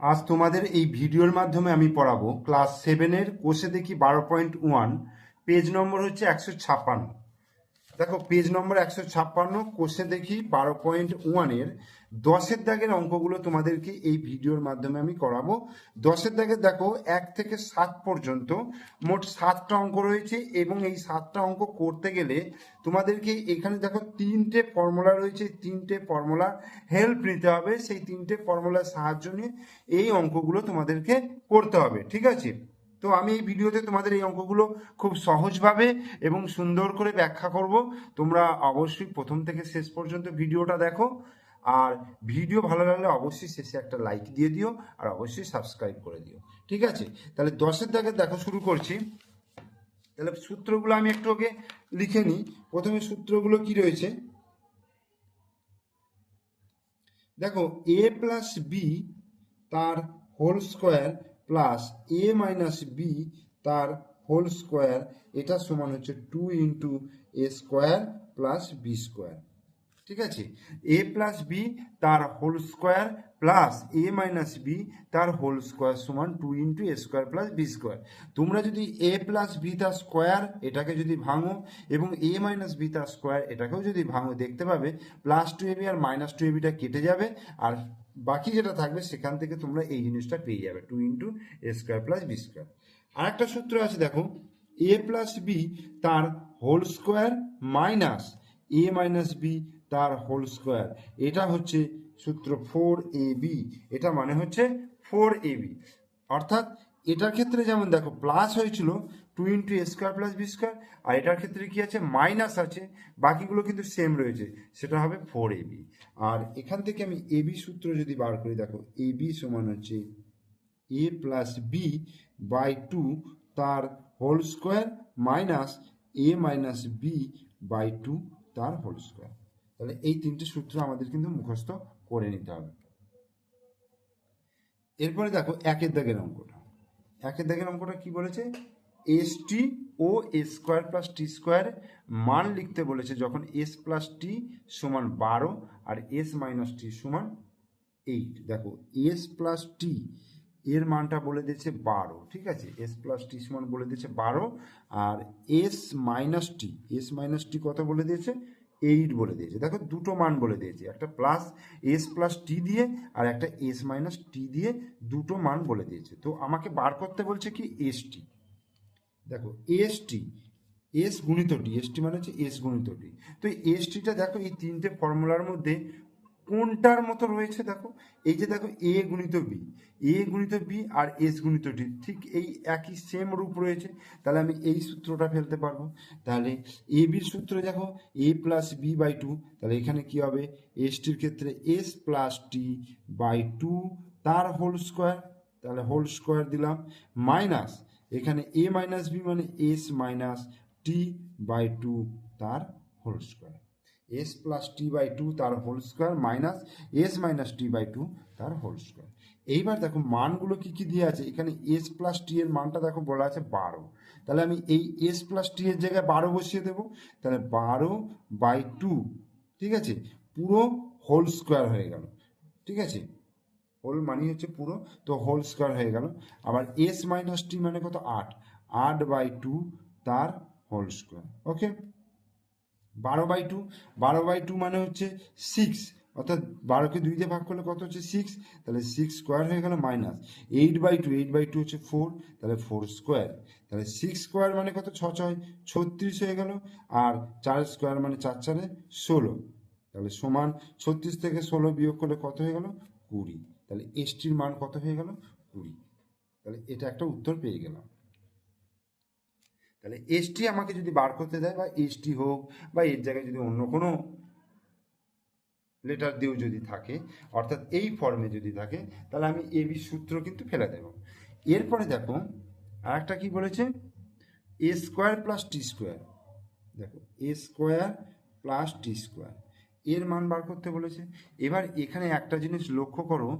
আজ তোমাদের এই ভিডিওর মাধ্যমে আমি পড়াবো। ক্লাস সেভেনের কোষে দেখি বারো পয়েন্ট ওয়ান, পেজ নম্বর হচ্ছে একশো ছাপ্পান্ন। দেখো পেজ নম্বর একশো ছাপ্পান্ন কোষে দেখি, বারো পয়েন্ট ওয়ানের দশের দাগের অঙ্কগুলো তোমাদেরকে এই ভিডিওর মাধ্যমে আমি করাবো। দশের দাগের দেখো, এক থেকে সাত পর্যন্ত মোট সাতটা অঙ্ক রয়েছে এবং এই সাতটা অঙ্ক করতে গেলে তোমাদেরকে এখানে দেখো, তিনটে ফর্মুলা রয়েছে। তিনটে ফর্মুলা হেল্প নিতে হবে। সেই তিনটে ফর্মুলার সাহায্য নিয়ে এই অঙ্কগুলো তোমাদেরকে করতে হবে। ঠিক আছে? তো আমি এই ভিডিওতে তোমাদের এই অঙ্কগুলো খুব সহজভাবে এবং সুন্দর করে ব্যাখ্যা করব। তোমরা অবশ্যই প্রথম থেকে শেষ পর্যন্ত ভিডিওটা দেখো। আর ভিডিও ভালো লাগলে অবশ্যই শেষে একটা লাইক দিয়ে দিও আর অবশ্যই সাবস্ক্রাইব করে দিও। ঠিক আছে? তাহলে দশের দাগে দেখো শুরু করছি। তাহলে সূত্রগুলো আমি একটু আগে লিখে নিই। প্রথমে সূত্রগুলো কি রয়েছে? দেখো এ প্লাস বি তার whole square plus A minus B তার হোল স্কোয়ার এটা সমান হচ্ছে two into A square plus B square ঠিক আছে? এ প্লাস বি তার whole square plus A minus B তার হোল স্কোয়ার সমান two into A square plus B square তোমরা যদি এ প্লাস বি তার স্কোয়ার এটাকে যদি ভাঙো এবং এ মাইনাস বি তার স্কোয়ার এটাকেও যদি ভাঙো, দেখতে পাবে প্লাস টু এবি আর মাইনাস টু এবিটা কেটে যাবে আর বাকি যেটা থাকবে, সেখান থেকে তোমরা এই জিনিসটা পেয়ে যাবে। Two into A square plus B square আর একটা সূত্র আছে, দেখো। এ প্লাস বি তার whole square minus A minus B তার হোল স্কোয়ার এটা হচ্ছে সূত্র ফোর এ বি এটা মানে হচ্ছে ফোর এ বি অর্থাৎ এটার ক্ষেত্রে যেমন দেখো প্লাস হয়েছিল two into A square plus B square আর এটার ক্ষেত্রে কি আছে? মাইনাস আছে, বাকিগুলো কিন্তু সেম রয়েছে, সেটা হবে ফোর এ বি আর এখান থেকে আমি এ বি সূত্র যদি বার করি, দেখো এ বি সমান হচ্ছে A plus B by two তার whole square minus A minus B by two তার হোল স্কোয়ার তাহলে এই তিনটে সূত্র আমাদের কিন্তু মুখস্থ করে নিতে হবে। এরপরে দেখো, একের দাগের অঙ্কটা। একের দাগের অঙ্কটা কি বলেছে? এস টি ও S square plus T square মান লিখতে বলেছে যখন এস প্লাস টি সমান বারো আর এস মাইনাস টি সমান এইট দেখো এস প্লাস টি এর মানটা বলে দিয়েছে বারো, ঠিক আছে? এস প্লাস টি সমান বলে দিয়েছে বারো আর S minus T S minus T কত বলে দিয়েছে? এইট বলে দিয়েছে। দেখো দুটো মান বলে দিয়েছে। একটা প্লাস এস প্লাস টি দিয়ে আর একটা এস মাইনাস টি দিয়ে দুটো মান বলে দিয়েছে। তো আমাকে বার করতে বলছে কি এস টি দেখো এস টি এস গুণিত টি এস টি মানে হচ্ছে এস গুণিত টি তো এস টিটা দেখো এই তিনটে ফর্মুলার মধ্যে কোনটার মতো রয়েছে দেখো? এই যে দেখো এ গুণিত বি এ গুণিত বি আর এস গুণিত ডি ঠিক এই একই সেম রূপ রয়েছে। তাহলে আমি এই সূত্রটা ফেলতে পারব। তাহলে এ বির সূত্র দেখো A plus B by two তাহলে এখানে কি হবে? এস টির ক্ষেত্রে S plus T by two তার হোল স্কোয়ার তাহলে হোল স্কোয়ার দিলাম মাইনাস এখানে এ মাইনাস বি মানে S minus T by two তার whole square S plus T by two তার whole square minus S minus T by two তার whole square এইবার দেখো মানগুলো কি কি দিয়ে আছে? এখানে এস প্লাস টি এর মানটা দেখো বলা আছে বারো। তাহলে আমি এই এস প্লাস টি এর জায়গায় বারো বসিয়ে দেবো। তাহলে বারো বাই টু ঠিক আছে? পুরো হোল স্কোয়ার হয়ে গেল। ঠিক আছে? হোল মানে হচ্ছে পুরো, তো হোল স্কোয়ার হয়ে গেল। আবার এস মাইনাস টি মানে কত? আট। আট বাই টু তার হোল স্কোয়ার ওকে বারো বাই টু বারো বাই টু মানে হচ্ছে সিক্স অর্থাৎ বারোকে দুই দিয়ে ভাগ করলে কত হচ্ছে সিক্স তাহলে সিক্স স্কোয়ার হয়ে গেল minus eight by two eight by two হচ্ছে ফোর তাহলে ফোর স্কোয়ার তাহলে সিক্স স্কোয়ার মানে কত? ছ ছয়, ছত্রিশ হয়ে গেল। আর চার স্কোয়ার মানে চার চারে ষোলো। তাহলে সমান ছত্রিশ থেকে ষোলো বিয়োগ করলে কত হয়ে গেল? কুড়ি। তাহলে এসটির মান কত হয়ে গেল? কুড়ি। তাহলে এটা একটা উত্তর পেয়ে গেলাম। তাহলে এসটি আমাকে যদি বার করতে দেয় বা এসটি হোক বা এর জায়গায় যদি অন্য কোনো লেটার দিয়েও যদি থাকে, অর্থাৎ এই ফর্মে যদি থাকে, তাহলে আমি এ বি সূত্র কিন্তু ফেলে দেব। এরপরে দেখো আর একটা কি বলেছে? A square plus T square দেখো A square plus T square এর মান বার করতে বলেছে। এবার এখানে একটা জিনিস লক্ষ্য করো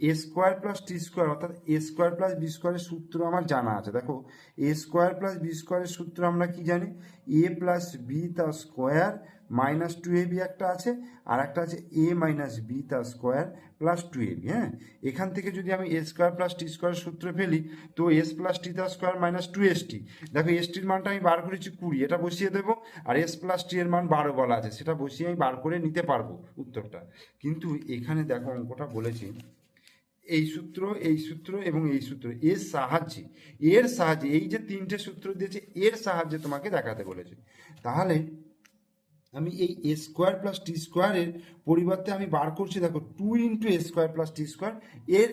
A square plus T square অর্থাৎ এ স্কোয়ার প্লাস বি স্কোয়ারের সূত্র আমার জানা আছে। দেখো এ স্কোয়ার প্লাস বি স্কোয়ারের সূত্র আমরা কি জানি? এ প্লাস বি তার square minus two A B একটা আছে, আর একটা আছে এ মাইনাস বি তার square plus two A B হ্যাঁ? এখান থেকে যদি আমি A square plus T square সূত্র ফেলি, তো এস প্লাস টি তার square minus two S T দেখো এস টির মানটা আমি বার করেছি কুড়ি, এটা বসিয়ে দেবো, আর এস প্লাস টি এর মান বারো বলা আছে, সেটা বসিয়ে আমি বার করে নিতে পারব উত্তরটা। কিন্তু এখানে দেখো, অঙ্কটা বলেছি এই সূত্র এই সূত্র এবং এই সূত্র, এর সাহায্যে এর সাহায্যে, এই যে তিনটে সূত্র দিয়েছে, এর সাহায্যে তোমাকে দেখাতে বলেছে। তাহলে আমি এই এ স্কোয়ার প্লাস টি স্কোয়ারের পরিবর্তে আমি বার করছি, দেখো two into A square plus T square এর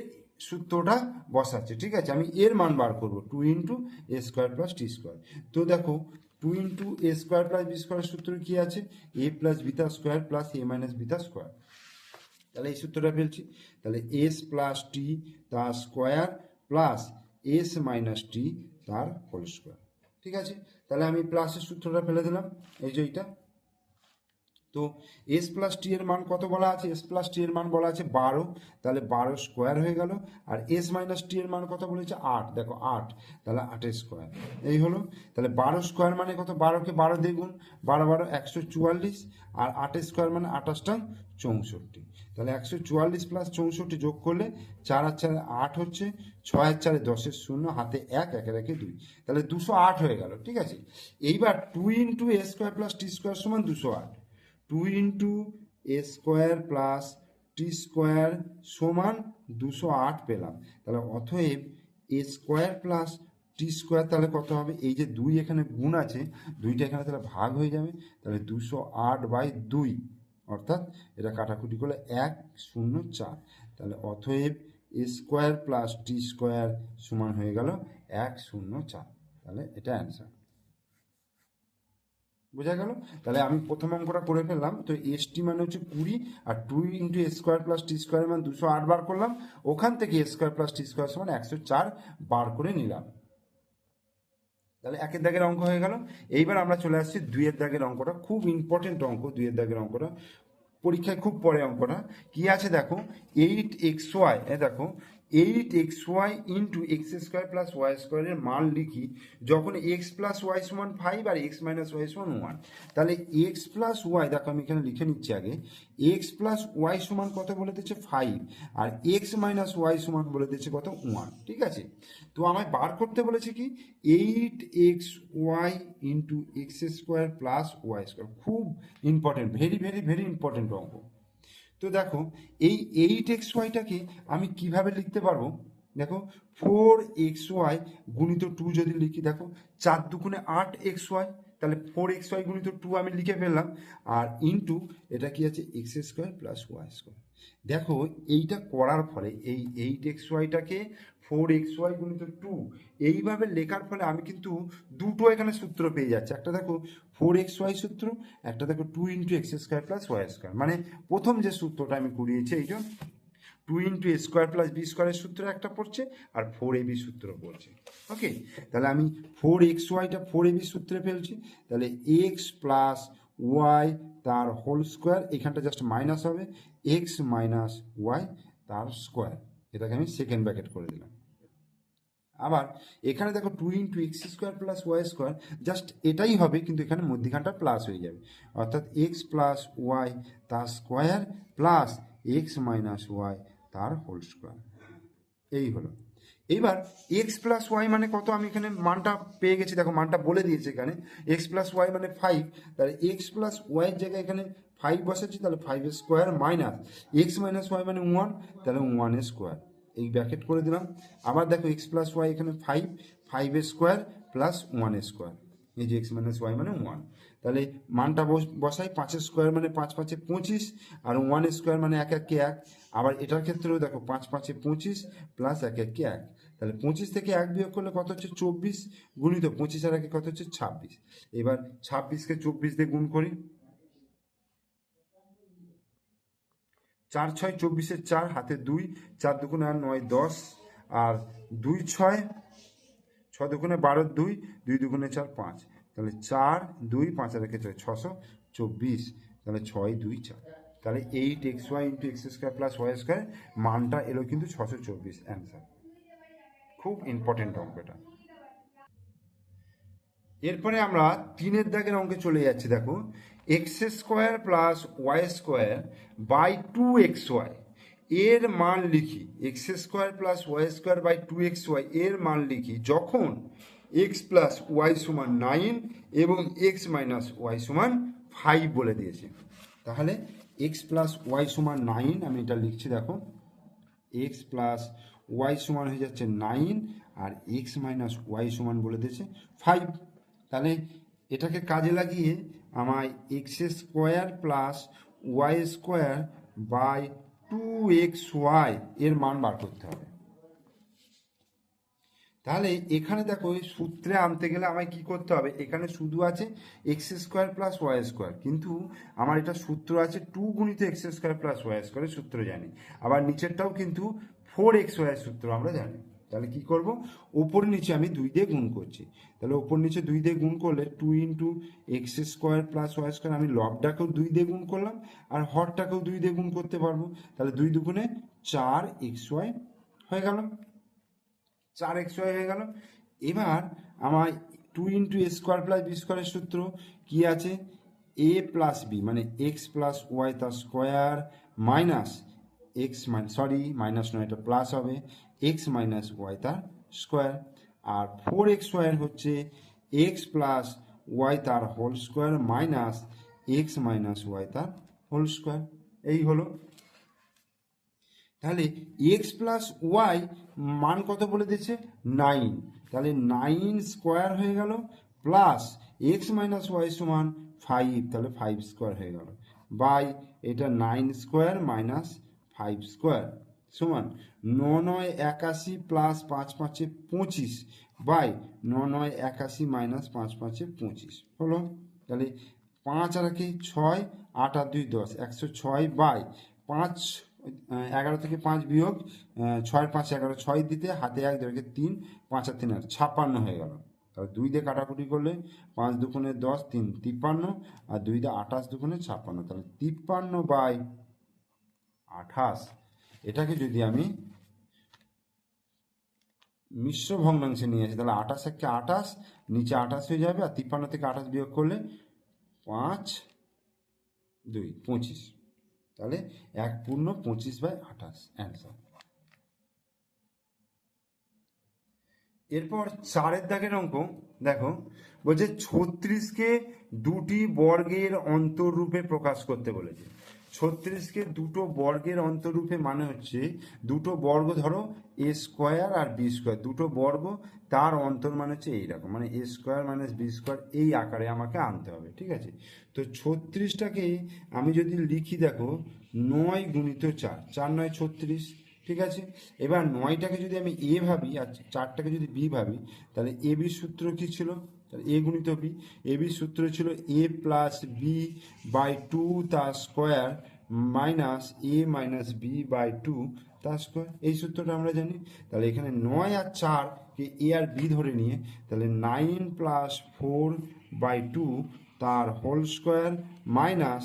সূত্রটা বসাচ্ছে, ঠিক আছে? আমি এর মান বার করব two into A square plus T square তো দেখো two into A square plus B square সূত্র কি আছে? এ প্লাস বিটা স্কোয়ার প্লাস এ মাইনাস বিটা স্কোয়ার তাহলে এই সূত্রটা ফেলছি। তাহলে এস প্লাস টি তার square plus S minus T তার হোল স্কোয়ার ঠিক আছে? তাহলে আমি প্লাসের সূত্রটা ফেলে দিলাম। এই যে এইটা। তো এস প্লাস টি এর মান কত বলা আছে? এস প্লাস টি এর মান বলা আছে বারো। তাহলে বারো স্কোয়ার হয়ে গেল। আর এস মাইনাস টি এর মান কত বলেছে? আট। দেখো, আট। তাহলে আটের স্কোয়ার এই হলো। তাহলে বারো স্কোয়ার মানে কত? বারোকে বারো দ্বিগুণ বারো বারো, একশো চুয়াল্লিশ। আর আটের স্কোয়ার মানে আঠাশটা চৌষট্টি। তাহলে একশো চুয়াল্লিশ প্লাস চৌষট্টি যোগ করলে চার আর চারে আট হচ্ছে, ছয় আর চারে দশের শূন্য, হাতে এক, একে একে দুই। তাহলে দুশো আট হয়ে গেল, ঠিক আছে? এইবার two into A square plus T square সমান দুশো আট। Two into A square plus T square সমান দুশো আট পেলাম। তাহলে অতএব A square plus T square তাহলে কত হবে? এই যে দুই এখানে গুণ আছে, দুইটা এখানে তাহলে ভাগ হয়ে যাবে। তাহলে দুশো আট বাই দুই। অর্থাৎ এটা কাটাকুটি করলে এক শূন্য চার। তাহলে অতএব A square plus T square সমান হয়ে গেল এক শূন্য চার। তাহলে এটা অ্যান্সার বোঝা গেল? তাহলে আমি প্রথম অঙ্কটা করে ফেললাম, তো এস টি মানে হচ্ছে কুড়ি আর two into A square plus T square মানে দুশো আট বার করলাম, ওখান থেকে A square plus T square সমান একশো চার বার করে নিলাম। তাহলে একের দাগের অঙ্ক হয়ে গেল। এইবার আমরা চলে আসছি দুইয়ের দাগের অঙ্কটা, খুব ইম্পর্টেন্ট অঙ্ক, দুইয়ের দাগের অঙ্কটা। পরীক্ষায় খুব পরে অঙ্কটা কি আছে দেখো? এইট এক্স ওয়াই দেখো eight X Y into X square plus Y স্কোয়ারের মান লিখি যখন এক্স প্লাস ওয়াই সমান ফাইভ আর এক্স মাইনাস ওয়াই সমান ওয়ান তাহলে এক্স প্লাস ওয়াই দেখো আমি এখানে লিখে নিচ্ছি আগে। এক্স প্লাস ওয়াই সমান কত বলে দিচ্ছে? ফাইভ আর এক্স মাইনাস ওয়াই সমান বলে দিচ্ছে কত? ওয়ান ঠিক আছে? তো আমায় বার করতে বলেছে কি? Eight X Y into X square plus Y square খুব important very very very important অঙ্ক। তো দেখো, এই এইট এক্স ওয়াইটাকে আমি কীভাবে লিখতে পারব? দেখো ফোর এক্স ওয়াই গুণিত টু যদি লিখি, দেখো, চার দুগুণে আট এক্স ওয়াই তাহলে ফোর এক্স ওয়াই গুণিত টু আমি লিখে ফেললাম, আর ইন্টু এটা কি আছে? X square plus Y square দেখো, এইটা করার ফলে, এই এইট এক্স ওয়াইটাকে ফোর এক্স ওয়াই গুণিত টু এইভাবে লেখার ফলে আমি কিন্তু দুটো এখানে সূত্র পেয়ে যাচ্ছি। একটা দেখো ফোর এক্স ওয়াই সূত্র, একটা দেখো two into X square plus Y square মানে প্রথম যে সূত্রটা আমি করিয়েছি এইটা two into A square plus B স্কোয়ারের সূত্র একটা পড়ছে আর ফোর এ বি সূত্র পড়ছে। ওকে তাহলে আমি ফোর এক্স ওয়াইটা ফোর এ বি সূত্রে ফেলছি। তাহলে এক্স প্লাস ওয়াই তার হোল স্কোয়ার এখানটা জাস্ট মাইনাস হবে। এক্স মাইনাস ওয়াই তার স্কোয়ার এটাকে আমি সেকেন্ড ব্র্যাকেট করে দিলাম। আবার এখানে দেখো two into X square plus Y square just এটাই হবে, কিন্তু এখানে মধ্যিখানটা প্লাস হয়ে যাবে। অর্থাৎ এক্স প্লাস ওয়াই তার square plus X minus Y তার হোল স্কোয়ার এই হলো। এইবার এক্স প্লাস ওয়াই মানে কত? আমি এখানে মানটা পেয়ে গেছি, দেখো মানটা বলে দিয়েছে এখানে। এক্স প্লাস ওয়াই মানে ফাইভ তাহলে এক্স প্লাস ওয়াইয়ের জায়গায় এখানে ফাইভ বসেছি, তাহলে ফাইভের square minus X minus Y মানে ওয়ান তাহলে ওয়ান স্কোয়ার এই ব্র্যাকেট করে দিলাম। আবার দেখো এক্স প্লাস ওয়াই এখানে ফাইভ ফাইভের স্কোয়ার প্লাস ওয়ান স্কোয়ার এই যে এক্স মাইনাস ওয়াই মানে ওয়ান তাহলে মানটা বস- বসাই, পাঁচের স্কোয়ার মানে পাঁচ, পাঁচে পঁচিশ, আর ওয়ান স্কোয়ার মানে এক, এককে এক। আবার এটার ক্ষেত্রেও দেখো পাঁচ, পাঁচে পঁচিশ প্লাস এক, এককে এক। তাহলে পঁচিশ থেকে এক বিয়োগ করলে কত হচ্ছে চব্বিশ? গুণিত পঁচিশ আর একে কত হচ্ছে ছাব্বিশ। এবার ছাব্বিশকে চব্বিশ দিয়ে গুণ করি। চার ছয় চব্বিশের চার, হাতে দুই, চার দুগুণে আর নয়, দশ, আর দুই ছয় ছয় দুগুণে বারো, দুই দুই দুগুণে চার, পাঁচ। তাহলে চার, দুই, পাঁচ আর ছয়, ছশো চব্বিশ। তাহলে ছয়, দুই, চার। তাহলে eight X Y into X square plus Y square, মানটা এলো কিন্তু ছশো চব্বিশ। অ্যান্সার। খুব ইম্পর্টেন্ট অঙ্ক এটা। এরপরে আমরা তিনের দাগের অঙ্কে চলে যাচ্ছি, দেখো। X square plus Y square by two X Y. এর মান লিখি। X square plus Y square by two X Y, এর মান লিখি যখন এক্স প্লাস ওয়াই সমান নাইন এবং এক্স মাইনাস ওয়াই সমান ফাইভ বলে দিয়েছে। তাহলে এক্স প্লাস ওয়াই সমান নাইন, আমি এটা লিখছি দেখো, এক্স প্লাস ওয়াই সমান হয়ে যাচ্ছে নাইন আর এক্স মাইনাস ওয়াই সমান বলে দিয়েছে ফাইভ। তাহলে এটাকে কাজে লাগিয়ে আমায় X square plus Y square by two X Y এর মান বার করতে হবে। তাহলে এখানে দেখো, এই সূত্রে আনতে গেলে আমায় কি করতে হবে? এখানে শুধু আছে X square plus Y square. কিন্তু আমার এটা সূত্র আছে টু গুণিত এক্স স্কোয়ার প্লাস ওয়াই স্কোয়ারের সূত্র জানি। আবার নিচেরটাও কিন্তু ফোর এক্স ওয়াই সূত্র আমরা জানি। তাহলে কি করব? ওপর নিচে আমি দুই দিয়ে গুণ করছি। তাহলে ওপর নিচে দুই দিয়ে গুণ করলে two into X square plus Y square আমি লবটাকেও দুই দিয়ে গুণ করলাম, আর হরটাকেও দুই দিয়ে গুণ করতে পারব। তাহলে দুই দুগুণে চার এক্স ওয়াই হয়ে গেল। চার এক্স ওয়াই হয়ে গেল। এবার আমার two into A square plus B স্কোয়ারের সূত্র কি আছে? এ প্লাস বি মানে এক্স প্লাস ওয়াই তার square minus X sorry minus নয়, এটা প্লাস হবে। এক্স মাইনাস ওয়াই তার স্কোয়ার আর ফোর এক্স ওয়াই হচ্ছে এক্স প্লাস ওয়াই তার whole square minus X minus Y তার হোল স্কোয়ার এই হলো। তাহলে এক্স প্লাস ওয়াই মান কত বলে দিয়েছে? নাইন তাহলে নাইন স্কোয়ার হয়ে গেল প্লাস এক্স মাইনাস ওয়াই সমান ফাইভ তাহলে ফাইভ স্কোয়ার হয়ে গেল। বাই, এটা nine square minus five square সমান ন নয় একাশি প্লাস পাঁচ পাঁচে পঁচিশ বাই ন নয় একাশি মাইনাস পাঁচ পাঁচে পঁচিশ। হলো? তাহলে পাঁচ আর কি ছয়, আট আর দুই দশ, একশো ছয় বাই পাঁচ এগারো থেকে পাঁচ বিয়োগ ছয় পাঁচ এগারো ছয় দিতে হাতে এক দেড়কে তিন, পাঁচ আর তিন আর ছাপ্পান্ন হয়ে গেল। তাহলে দুই দিয়ে কাটাকুটি করলে পাঁচ দুগুণে দশ, তিন তিপ্পান্ন, আর দুই দিয়ে আঠাশ দুগুণে ছাপ্পান্ন। তাহলে তিপ্পান্ন বাই আঠাশ এটাকে যদি আমি মিশ্র ভগ্নাংশে নিয়ে আসি, তাহলে আঠাশ একে আঠাশ, নিচে আঠাশ হয়ে যাবে, আর তিপ্পান্ন থেকে আঠাশ বিয়োগ করলে পাঁচ, দুই, পঁচিশ। তাহলে এক পূর্ণ পঁচিশ বাই আঠাশ, অ্যান্সার। এরপর চারের দাগের অঙ্ক, দেখো, বলছে ছত্রিশকে দুটি বর্গের অন্তরূপে প্রকাশ করতে বলেছে। ছত্রিশকে দুটো বর্গের অন্তরূপে মানে হচ্ছে দুটো বর্গ ধরো এ স্কোয়ার আর বি স্কোয়ার দুটো বর্গ, তার অন্তর মানে হচ্ছে এইরকম। মানে A square minus B square এই আকারে আমাকে আনতে হবে, ঠিক আছে? তো ছত্রিশটাকে আমি যদি লিখি দেখো, নয় গুণিত চার। চার নয় ছত্রিশ, ঠিক আছে? এবার নয়টাকে যদি আমি এ ভাবি আর চারটাকে যদি বি ভাবি, তাহলে এ বি সূত্র কি ছিল? তাহলে এ গুণিত বি এ বির সূত্র ছিল A plus B by two তার square minus A minus B by two তার স্কোয়ার এই সূত্রটা আমরা জানি। তাহলে এখানে নয় আর চারকে এ আর বি ধরে নিয়ে, তাহলে nine plus four by two তার whole square minus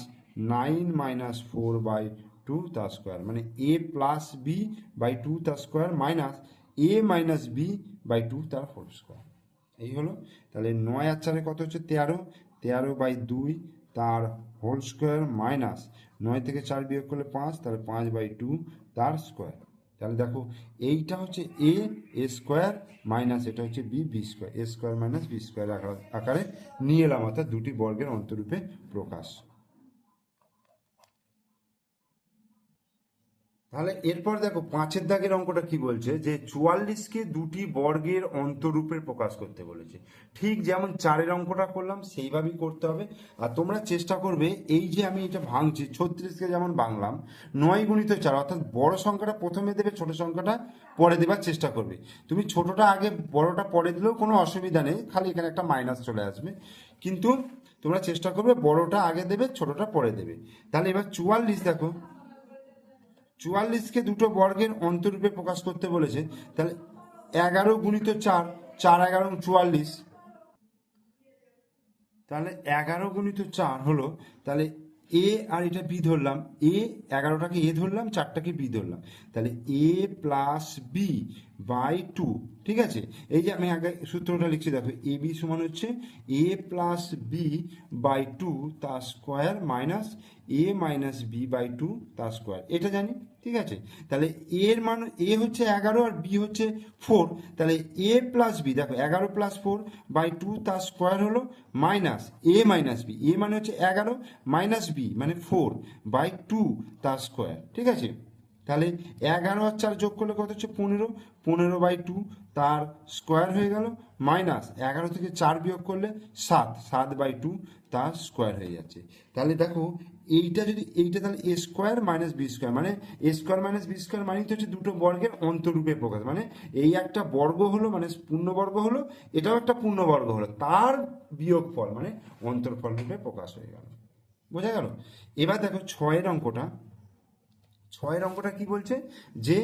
nine minus four by two তার স্কোয়ার মানে A plus B by two তার square minus A minus B by two তার হোল স্কোয়ার এই হলো। তাহলে নয় আর চারে কত হচ্ছে? তেরো। তেরো বাই দুই, তার হোল স্কোয়ার মাইনাস নয় থেকে চার বিয়োগ করলে পাঁচ, তাহলে পাঁচ বাই টু তার স্কোয়ার তাহলে দেখো, এইটা হচ্ছে এ এ স্কোয়ার মাইনাস এটা হচ্ছে B B square A square minus B square আকারে নিয়ে এলাম, অর্থাৎ দুটি বর্গের অন্তরূপে প্রকাশ। তাহলে এরপর দেখো পাঁচের দাগের অঙ্কটা কি বলছে? যে চুয়াল্লিশকে দুটি বর্গের অন্তরূপে প্রকাশ করতে বলেছে। ঠিক যেমন চারের অঙ্কটা করলাম, সেইভাবেই করতে হবে। আর তোমরা চেষ্টা করবে, এই যে আমি এটা ভাঙছি, ছত্রিশকে যেমন ভাঙলাম, নয় গুণিত চার, অর্থাৎ বড় সংখ্যাটা প্রথমে দেবে, ছোট সংখ্যাটা পরে দেবার চেষ্টা করবে। তুমি ছোটটা আগে, বড়টা পরে দিলেও কোনো অসুবিধা নেই, খালি এখানে একটা মাইনাস চলে আসবে। কিন্তু তোমরা চেষ্টা করবে, বড়টা আগে দেবে, ছোটটা পরে দেবে। তাহলে এবার চুয়াল্লিশ দেখো। চুয়াল্লিশকে দুটো বর্গের অন্তরূপে প্রকাশ করতে বলেছে, তাহলে এগারো গুণিত চার চার এগারো চুয়াল্লিশ। তাহলে এগারো গুণিত চার হলো, তাহলে এ আর এটা বি ধরলাম, এ এগারোটাকে এ ধরলাম, চারটাকে বি ধরলাম। তাহলে A plus B by two ঠিক আছে? এই যে আমি আগে সূত্রটা লিখছি, দেখো এ বি সমান হচ্ছে A plus B by two তার square minus A minus B by two তার স্কোয়ার এটা জানি, ঠিক আছে? তাহলে এর মান এ হচ্ছে এগারো আর বি হচ্ছে ফোর তাহলে এ প্লাস বি দেখো, এগারো প্লাস ফোর বাই টু তার স্কোয়ার হলো minus A minus B A মানে হচ্ছে এগারো মাইনাস বি মানে ফোর বাই টু তার স্কোয়ার ঠিক আছে? তাহলে এগারো আর চার যোগ করলে কত হচ্ছে পনেরো? পনেরো বাই টু তার স্কোয়ার হয়ে গেল মাইনাস এগারো থেকে চার বিয়োগ করলে সাত সাত বাই টু তার স্কোয়ার হয়ে যাচ্ছে। তাহলে দেখো এইটা যদি এইটা তাহলে A square minus B square মানে A square minus B square মানে তো হচ্ছে দুটো বর্গের অন্তরূপে প্রকাশ মানে এই একটা বর্গ হলো মানে পূর্ণবর্গ হলো, এটাও একটা পূর্ণবর্গ হলো, তার বিয়োগ ফল মানে অন্তর্ফল রূপে প্রকাশ হয়ে গেল। বোঝা গেল? এবার দেখো ছয়ের অঙ্কটা। ছয়ের অঙ্কটা কি বলছে? যে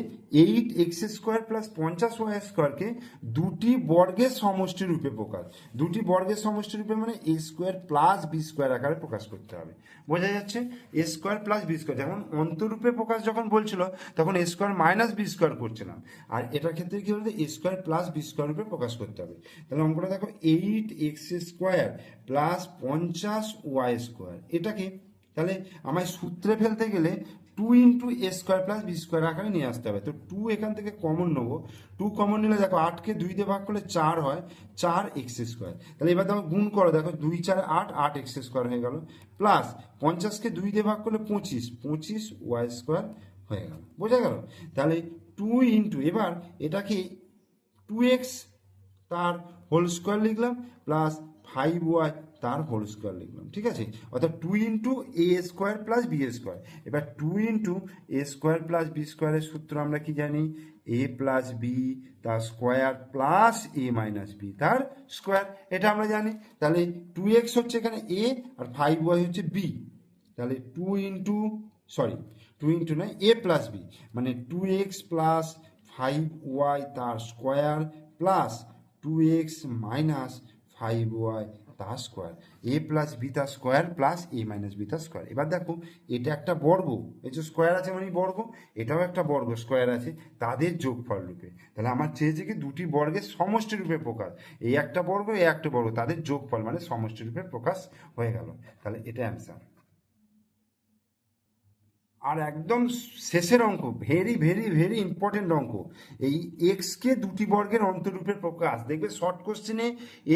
এইট এক্স স্কোয়ার প্লাস পঞ্চাশ ওয়াই স্কোয়ারকে দুটি বর্গের সমষ্টি রূপে প্রকাশ। দুটি বর্গের সমষ্টি রূপে মানে A square plus B square আকারে প্রকাশ করতে হবে। বোঝা যাচ্ছে A square plus B square যেমন অন্তরূপে প্রকাশ যখন বলছিল, তখন A square minus B square করছিলাম আর এটার ক্ষেত্রে কি বলতে A square plus B square রূপে প্রকাশ করতে হবে। তাহলে অঙ্কটা দেখো এইট এক্স স্কোয়ার প্লাস পঞ্চাশ ওয়াই স্কোয়ার এটাকে তাহলে আমায় সূত্রে ফেলতে গেলে two into A square plus B square আকারে নিয়ে আসতে হবে। তো টু এখান থেকে কমন নেব। টু কমন নিলে দেখো আটকে দুই দিয়ে ভাগ করলে চার হয়, চার এক্স স্কোয়ার তাহলে এবার দেখো গুণ করো, দেখো দুই, চার, আট আট এক্স স্কোয়ার হয়ে গেল। প্লাস পঞ্চাশকে দুই দিয়ে ভাগ করলে পঁচিশ পঁচিশ ওয়াই স্কোয়ার হয়ে গেল। বোঝা গেল? তাহলে টু ইন্টু এবার এটাকে টু এক্স তার হোল স্কোয়ার লিখলাম প্লাস ফাইভ ওয়াই তার হোল স্কোয়ার লিখলাম, ঠিক আছে? অর্থাৎ two into A square plus B square এবার two into A square plus B স্কোয়ারের সূত্র আমরা কি জানি? এ প্লাস বি তার square plus A minus B তার স্কোয়ার এটা আমরা জানি। তাহলে টু এক্স হচ্ছে এখানে এ আর ফাইভ ওয়াই হচ্ছে বি তাহলে two into sorry two into নয় এ প্লাস বি মানে two X plus five Y তার square plus two X minus five Y তার square A plus B square plus A minus B square এবার দেখো, এটা একটা বর্গ, এই যে স্কোয়ার আছে মানে বর্গ, এটাও একটা বর্গ স্কোয়ার আছে তাদের যোগফল রূপে। তাহলে আমার চেয়েছে কি দুটি বর্গের সমষ্টি রূপে প্রকাশ। এই একটা বর্গ এই একটা বর্গ, তাদের যোগফল মানে সমষ্টি রূপে প্রকাশ হয়ে গেল। তাহলে এটা অ্যান্সার আর একদম শেষের অঙ্ক ভেরি ভেরি ভেরি ইম্পর্টেন্ট অঙ্ক। এই এক্সকে দুটি বর্গের অন্তরূপের প্রকাশ। দেখবে শর্ট কোশ্চেনে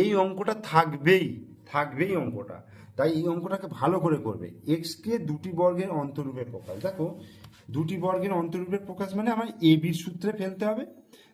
এই অঙ্কটা থাকবেই থাকবেই অঙ্কটা। তাই এই অঙ্কটাকে ভালো করে করবে। এক্সকে দুটি বর্গের অন্তরূপে প্রকাশ। দেখো, দুটি বর্গের অন্তরূপের প্রকাশ মানে আমার এ বির সূত্রে ফেলতে হবে।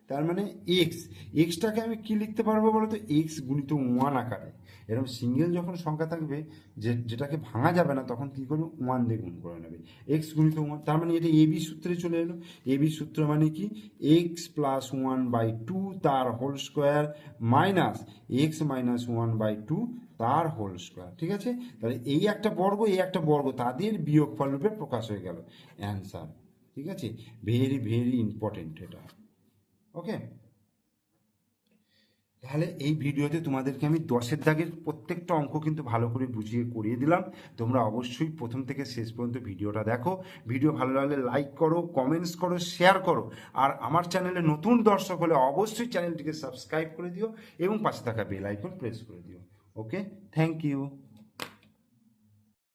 তার মানে এক্স এক্সটাকে আমি কি লিখতে পারব বলো তো এক্স গুণিত ওয়ান আকারে। এরকম সিঙ্গেল যখন সংখ্যা থাকবে, যে, যেটাকে ভাঙা যাবে না, তখন কি করবে? ওয়ান দিয়ে গুণ করে নেবে। এক্স গুণিত ওয়ান, তার মানে এটা এবি সূত্রে চলে এলো। এবি সূত্র মানে কি? X plus one by two তার whole square minus X minus one by two তার হোল স্কোয়ার ঠিক আছে? তাহলে এই একটা বর্গ, এই একটা বর্গ তাদের বিয়োগফল রূপে প্রকাশ হয়ে গেল। অ্যান্সার ঠিক আছে? ভেরি ভেরি ইম্পর্টেন্ট এটা। ওকে তাহলে এই ভিডিওতে তোমাদেরকে আমি দশের দাগের প্রত্যেকটা অঙ্ক কিন্তু ভালো করে বুঝিয়ে করিয়ে দিলাম। তোমরা অবশ্যই প্রথম থেকে শেষ পর্যন্ত ভিডিওটা দেখো। ভিডিও ভালো লাগলে লাইক করো কমেন্টস করো শেয়ার করো। আর আমার চ্যানেলে নতুন দর্শক হলে অবশ্যই চ্যানেলটিকে সাবস্ক্রাইব করে দিও এবং পাশে থাকা বেল আইকন প্রেস করে দিও। Okay thank you